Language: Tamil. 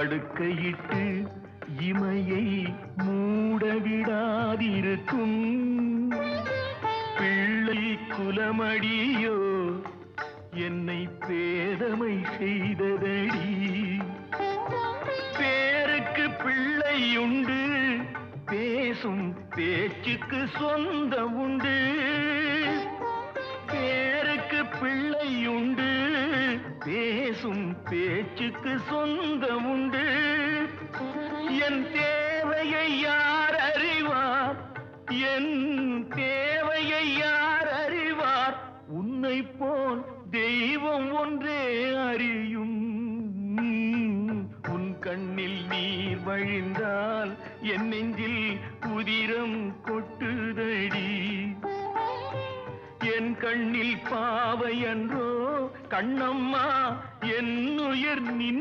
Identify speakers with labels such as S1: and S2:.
S1: படுக்கையிட்டு இமையை மூடவிடாதிருக்கும். பிள்ளை குலமடியோ என்னை பேதமை செய்ததடி. பேருக்கு பிள்ளை உண்டு பேசும் பேச்சுக்கு சொந்தம் உண்டு. பேசும் பேச்சுக்கு சொந்தம் உண்டு என் தேவையை யார் அறிவார்? என் தேவையை யார் அறிவார்? உன்னை போல் தெய்வம் ஒன்றே அறியும். உன் கண்ணில் நீர் வழிந்தால் என் நெஞ்சில் உதிரம் கொட்டுதடி. என் கண்ணில் பாவை அன்றோ கண்ணம்மா என்னுயிர் நின்